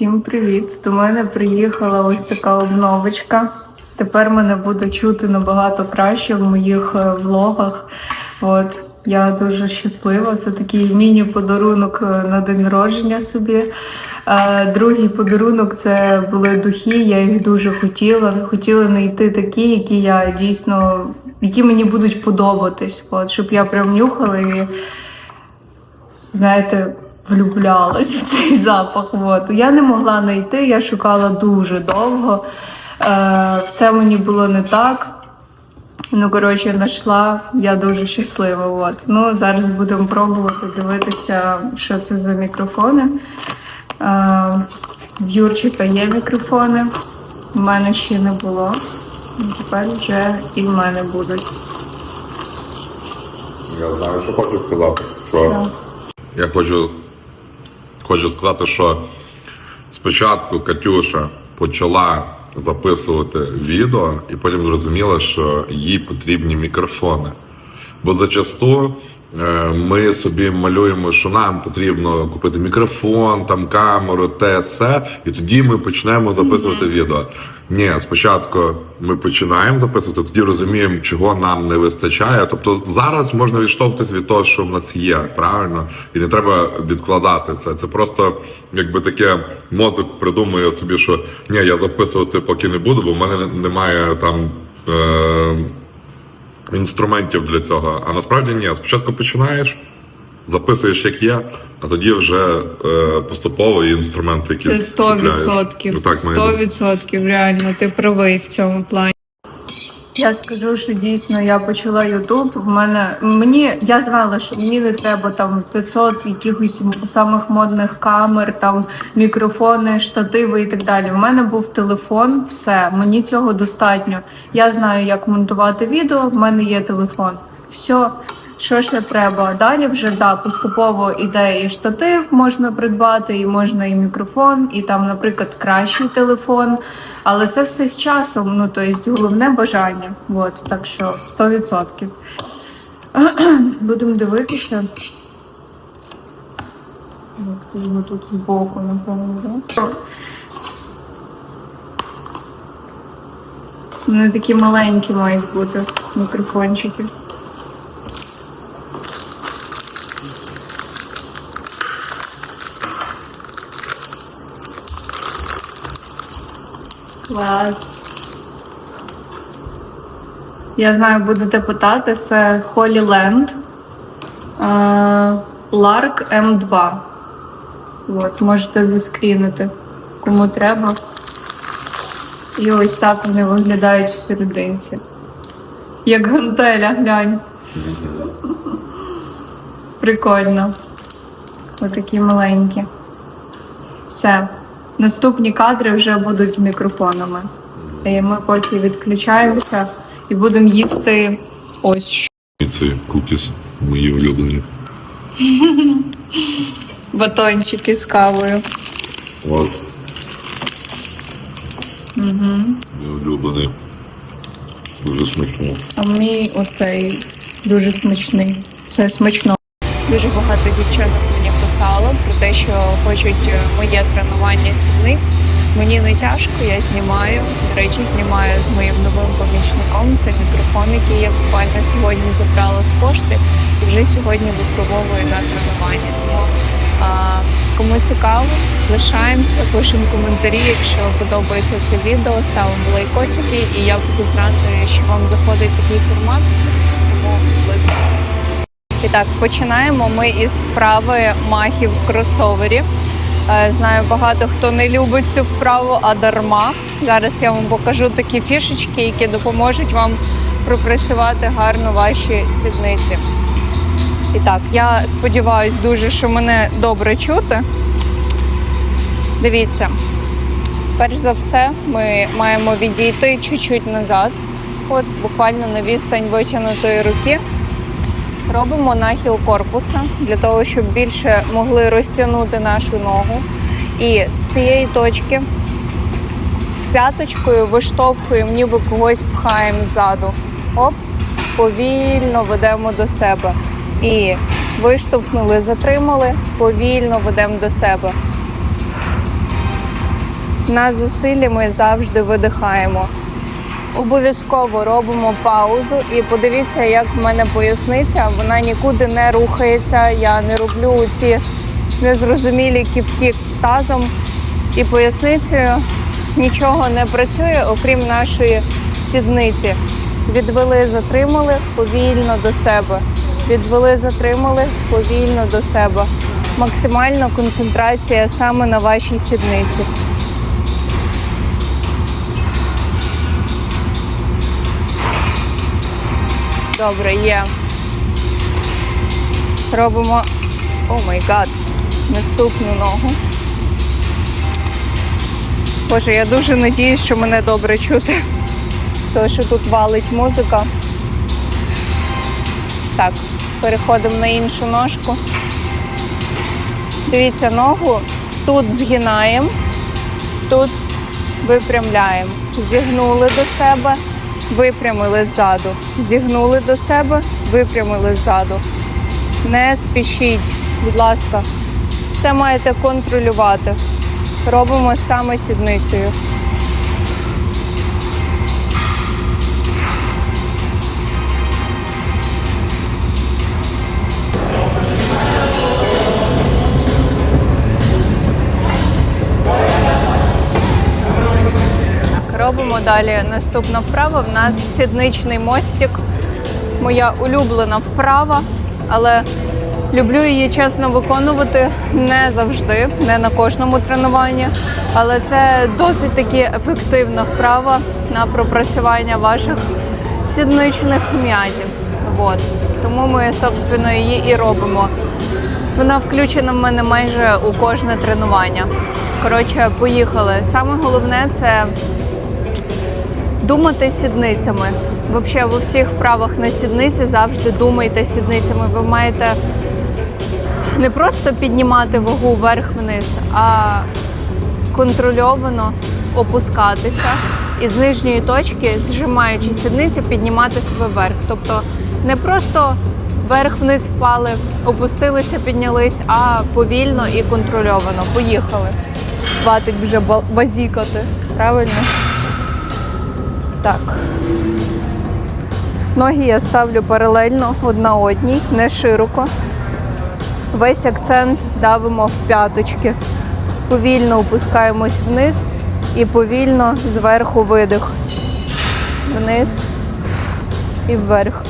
Всім привіт! До мене приїхала ось така обновочка. Тепер мене буде чути набагато краще в моїх е, влогах. От я дуже щаслива. Це такий міні-подарунок е, на день народження собі. Е, Другий подарунок це були духи. Я їх дуже хотіла. Хотіла знайти такі, які я дійсно які мені будуть подобатись. От щоб я прям нюхала і знаєте, влюблялась в цей запах. От. Я не могла знайти, я шукала дуже довго. Е, все мені було не так. Ну, коротше, знайшла, я дуже щаслива. От. Ну, зараз будемо пробувати дивитися, що це за мікрофони. Е, в Юрчика є мікрофони, в мене ще не було. Тепер вже і в мене будуть. Я знаю, що хочу сказати. Що я хочу, хочу сказати, що спочатку Катюша почала записувати відео, і потім зрозуміла, що їй потрібні мікрофони. Бо зачасту е, ми собі малюємо, що нам потрібно купити мікрофон, там камеру, те, все, і тоді ми почнемо записувати відео. Ні, спочатку ми починаємо записувати, тоді розуміємо, чого нам не вистачає. Тобто зараз можна відштовхнутися від того, що в нас є, правильно, і не треба відкладати це. Це просто якби таке мозок придумує собі, що ні, я записувати поки не буду, бо в мене немає там. Е- інструментів для цього. А насправді ні. Спочатку починаєш, записуєш як є, а тоді вже е, поступово і інструменти, які Це 100%. купляєш. Ну, так, має 100% реально, ти правий в цьому плані. Я скажу, що дійсно я почала Ютуб. В мене мені я знала, що мені не треба там 500 якихось самих модних камер, там мікрофони, штативи і так далі. В мене був телефон, все мені цього достатньо. Я знаю, як монтувати відео. В мене є телефон. Все, що ще треба? Далі вже да, поступово іде і штатив можна придбати, і можна і мікрофон, і там, наприклад, кращий телефон. Але це все з часом. Ну то є головне бажання. От так що 100%. Будемо дивитися. Його тут збоку, напевно, да? Вони такі маленькі мають бути мікрофончики. Клас. Я знаю, будете питати, це Holy Land Lark M2. От, можете заскрінити, кому треба. І ось так вони виглядають в серединці. Як гантеля, глянь. Прикольно. Отакі маленькі. Все. Наступні кадри вже будуть з мікрофонами. І ми поки відключаємося і будемо їсти ось це кукіс мої улюблені. батончики з кавою. От. Угу. Мій улюблений. Дуже смачно. А мені оцей дуже смачний. Це смачно. Дуже багато дівчаток мені писало про те, що хочуть е, моє тренування сідниць. Мені не тяжко, я знімаю. До речі, знімаю з моїм новим помічником. Це мікрофон, який я буквально сьогодні забрала з пошти і вже сьогодні випробовую на тренуванні. Тому а, кому цікаво, лишаємося, пишемо коментарі. Якщо подобається це відео, ставимо лайкосики, і я буду знати, що вам заходить такий формат. Так, починаємо ми із вправи махів в кросовері. Е, Знаю, багато хто не любить цю вправу, а дарма. Зараз я вам покажу такі фішечки, які допоможуть вам пропрацювати гарно ваші сідниці. І так, я сподіваюся дуже, що мене добре чути. Дивіться, перш за все, ми маємо відійти чуть-чуть назад, от буквально на відстань витягнутої руки. Робимо нахил корпуса для того, щоб більше могли розтягнути нашу ногу. І з цієї точки п'яточкою виштовхуємо, ніби когось пхаємо ззаду. Оп, повільно ведемо до себе. І виштовхнули, затримали, повільно ведемо до себе. на зусиллі ми завжди видихаємо. Обов'язково робимо паузу і подивіться, як в мене поясниця. Вона нікуди не рухається. Я не роблю ці незрозумілі ківки тазом і поясницею. Нічого не працює, окрім нашої сідниці. Відвели, затримали повільно до себе. Відвели, затримали повільно до себе. Максимальна концентрація саме на вашій сідниці. Добре, є. Робимо. О май гад. Наступну ногу. Боже, я дуже надіюсь, що мене добре чути. Тому що тут валить музика. Так, переходимо на іншу ножку. Дивіться, ногу тут згинаємо, тут випрямляємо. Зігнули до себе, випрямили ззаду. Зігнули до себе, випрямили ззаду. Не спішіть, будь ласка, все маєте контролювати. Робимо саме сідницею. Далі наступна вправа. В нас сідничний мостик. Моя улюблена вправа, але люблю її чесно виконувати не завжди, не на кожному тренуванні. Але це досить таки ефективна вправа на пропрацювання ваших сідничних м'язів. Вот. Тому ми, собственно, її і робимо. Вона включена в мене майже у кожне тренування. Коротше, поїхали. Саме головне це думати сідницями. Взагалі, в усіх вправах на сідниці завжди думайте сідницями. Ви маєте не просто піднімати вагу вверх-вниз, а контрольовано опускатися і з нижньої точки, зжимаючи сідниці, піднімати себе вверх. Тобто не просто вверх-вниз впали, опустилися, піднялись, а повільно і контрольовано. Поїхали. Хватить вже ба- базікати. Правильно? Так. Ноги я ставлю паралельно одна одній, не широко. Весь акцент давимо в п'яточки. Повільно опускаємось вниз і повільно зверху видих. Вниз і вверх.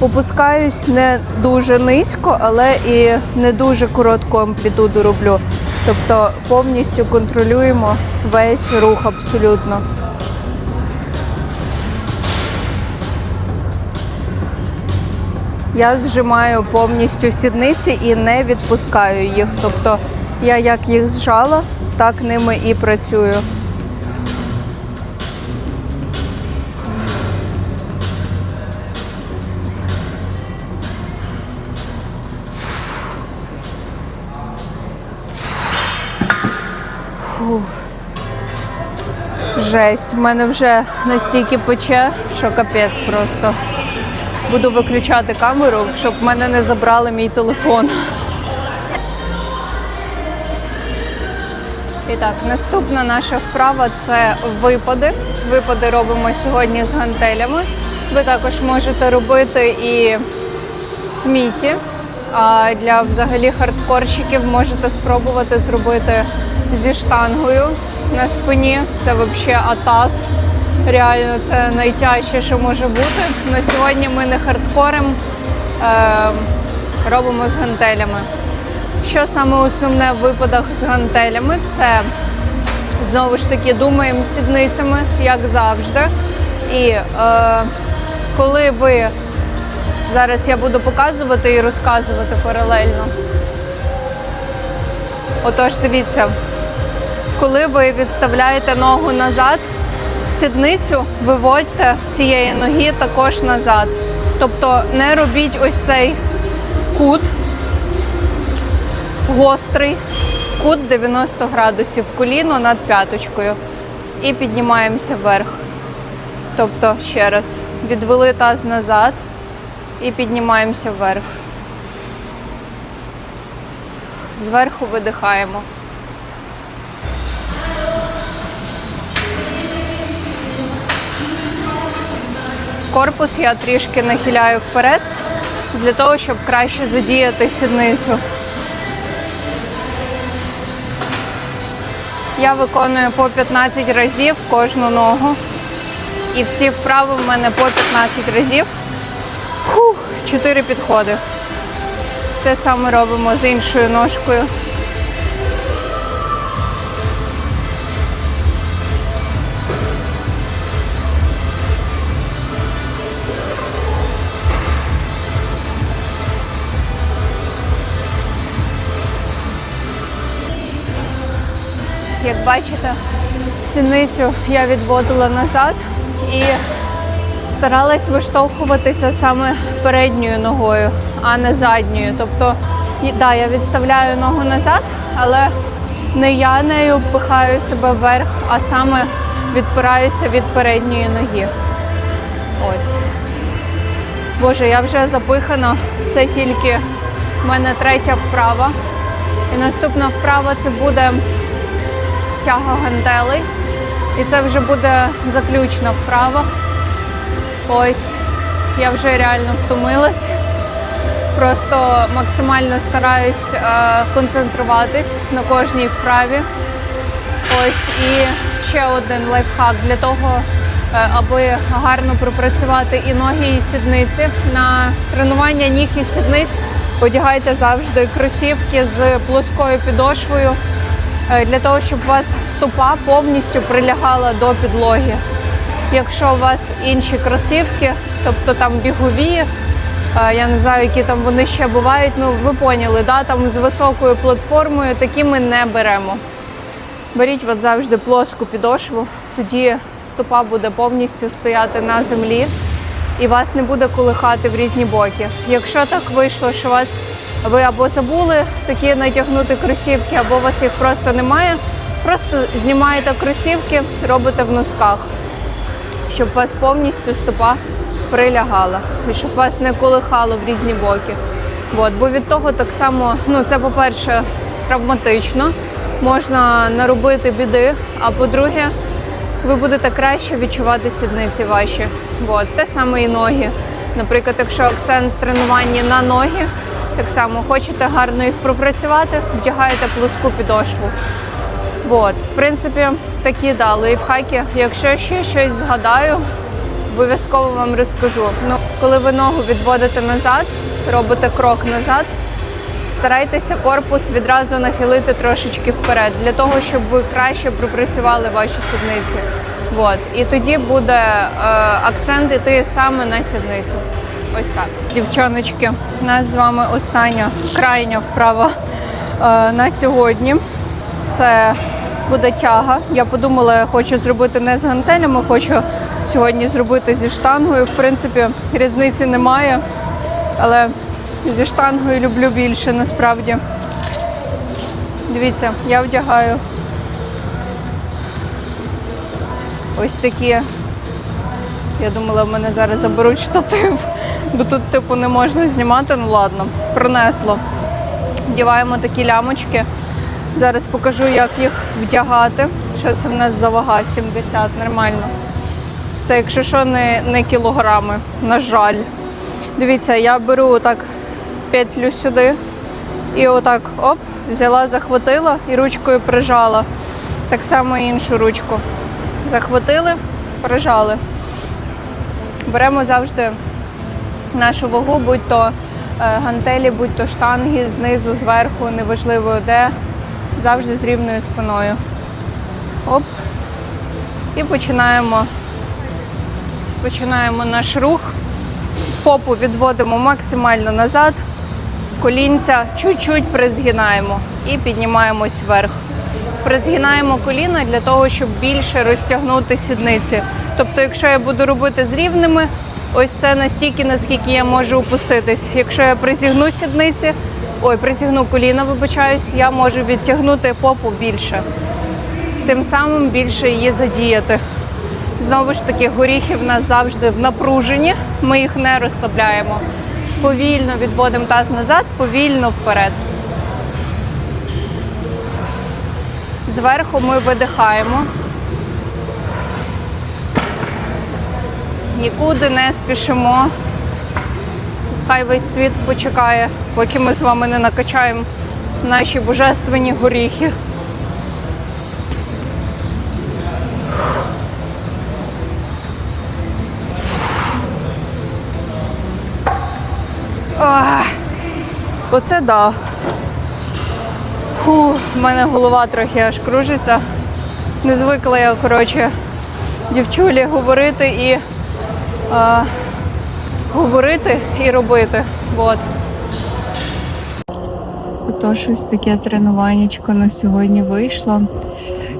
Опускаюсь не дуже низько, але і не дуже коротку амплітуду роблю. Тобто повністю контролюємо весь рух абсолютно. Я зжимаю повністю сідниці і не відпускаю їх. Тобто я як їх зжала, так ними і працюю. Жесть, в мене вже настільки пече, що капець просто. Буду виключати камеру, щоб мене не забрали мій телефон. І так, наступна наша вправа це випади. Випади робимо сьогодні з гантелями. Ви також можете робити і в сміті. А для взагалі хардкорщиків можете спробувати зробити зі штангою на спині. Це взагалі атас. Реально, це найтяжче, що може бути. На сьогодні ми не хардкорем е, робимо з гантелями. Що саме основне в випадах з гантелями? Це знову ж таки думаємо сідницями, як завжди. І е, коли ви зараз я буду показувати і розказувати паралельно. Отож, дивіться, коли ви відставляєте ногу назад, сідницю виводьте цієї ноги також назад. Тобто не робіть ось цей кут гострий, кут 90 градусів, коліно над п'яточкою. І піднімаємося вверх. Тобто, ще раз, відвели таз назад і піднімаємося вверх. Зверху видихаємо. Корпус я трішки нахиляю вперед для того, щоб краще задіяти сідницю. Я виконую по 15 разів кожну ногу. І всі вправи в мене по 15 разів. Фух, 4 підходи. Те саме робимо з іншою ножкою. Як бачите, сіницю я відводила назад і старалась виштовхуватися саме передньою ногою, а не задньою. Тобто, да, я відставляю ногу назад, але не я нею пихаю себе вверх, а саме відпираюся від передньої ноги. Ось. Боже, я вже запихана. Це тільки в мене третя вправа. І наступна вправа це буде тяга гантелей. І це вже буде заключна вправа. Ось, я вже реально втомилась. Просто максимально стараюсь е, концентруватись на кожній вправі. Ось і ще один лайфхак для того, е, аби гарно пропрацювати і ноги, і сідниці. На тренування ніг і сідниць одягайте завжди кросівки з плоскою підошвою для того, щоб у вас стопа повністю прилягала до підлоги. Якщо у вас інші кросівки, тобто там бігові, е, я не знаю, які там вони ще бувають, ну ви поняли, да? там з високою платформою, такі ми не беремо. Беріть от завжди плоску підошву, тоді стопа буде повністю стояти на землі і вас не буде колихати в різні боки. Якщо так вийшло, що вас ви або забули такі натягнути кросівки, або у вас їх просто немає, просто знімаєте кросівки, робите в носках, щоб вас повністю стопа прилягала і щоб вас не колихало в різні боки. От, бо від того так само, ну це по-перше, травматично, можна наробити біди, а по-друге, ви будете краще відчувати сідниці ваші. От, те саме і ноги. Наприклад, якщо акцент тренування на ноги, так само хочете гарно їх пропрацювати, вдягаєте плоску підошву. От, в принципі, такі да, лайфхаки. Якщо ще щось згадаю, обов'язково вам розкажу. Ну, коли ви ногу відводите назад, робите крок назад, старайтеся корпус відразу нахилити трошечки вперед, для того, щоб ви краще пропрацювали ваші сідниці. От. І тоді буде е, акцент іти саме на сідницю. Ось так. Дівчоночки, у нас з вами остання крайня вправа е, на сьогодні. Це буде тяга. Я подумала, я хочу зробити не з гантелями, хочу сьогодні зробити зі штангою. В принципі, різниці немає, але зі штангою люблю більше насправді. Дивіться, я вдягаю ось такі. Я думала, в мене зараз заберуть штатив, бо тут, типу, не можна знімати. Ну ладно, пронесло. Вдіваємо такі лямочки. Зараз покажу, як їх вдягати. Що це в нас за вага? 70, нормально. Це, якщо що, не, не кілограми, на жаль. Дивіться, я беру отак петлю сюди і отак оп, взяла, захватила і ручкою прижала. Так само і іншу ручку. Захватили, прижали. Беремо завжди нашу вагу, будь то е, гантелі, будь то штанги знизу, зверху, неважливо де, завжди з рівною спиною. Оп. І починаємо. Починаємо наш рух. Попу відводимо максимально назад, колінця чуть-чуть призгинаємо і піднімаємось вверх. Призгинаємо коліна для того, щоб більше розтягнути сідниці. Тобто, якщо я буду робити з рівними, ось це настільки, наскільки я можу опуститись. Якщо я призігну сідниці, ой, призігну коліна, вибачаюсь, я можу відтягнути попу більше. Тим самим більше її задіяти. Знову ж таки, горіхи в нас завжди в напруженні, ми їх не розслабляємо. Повільно відводимо таз назад, повільно вперед. Зверху ми видихаємо. нікуди не спішимо. Хай весь світ почекає, поки ми з вами не накачаємо наші божественні горіхи. Оце да. Фу, в мене голова трохи аж кружиться. Не звикла я, коротше, дівчулі говорити і а, говорити і робити. Вот. Отож, ось таке тренуваннячко на сьогодні вийшло.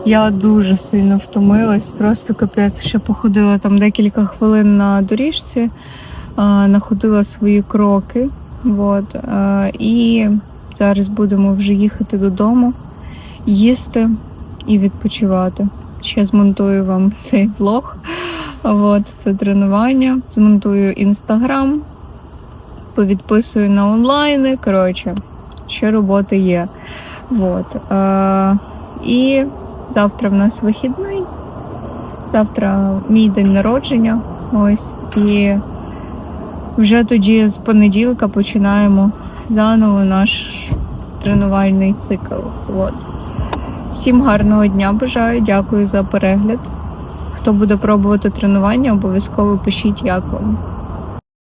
Я дуже сильно втомилась, просто капець ще походила там декілька хвилин на доріжці, а, находила свої кроки. От, а, і зараз будемо вже їхати додому, їсти і відпочивати. Ще змонтую вам цей влог. От, це тренування. Змонтую інстаграм, повідписую на онлайни. Коротше, ще роботи є. От. Е, і завтра в нас вихідний. Завтра мій день народження. Ось. І вже тоді з понеділка починаємо заново наш тренувальний цикл. От. Всім гарного дня бажаю, дякую за перегляд. Хто буде пробувати тренування, обов'язково пишіть, як вам.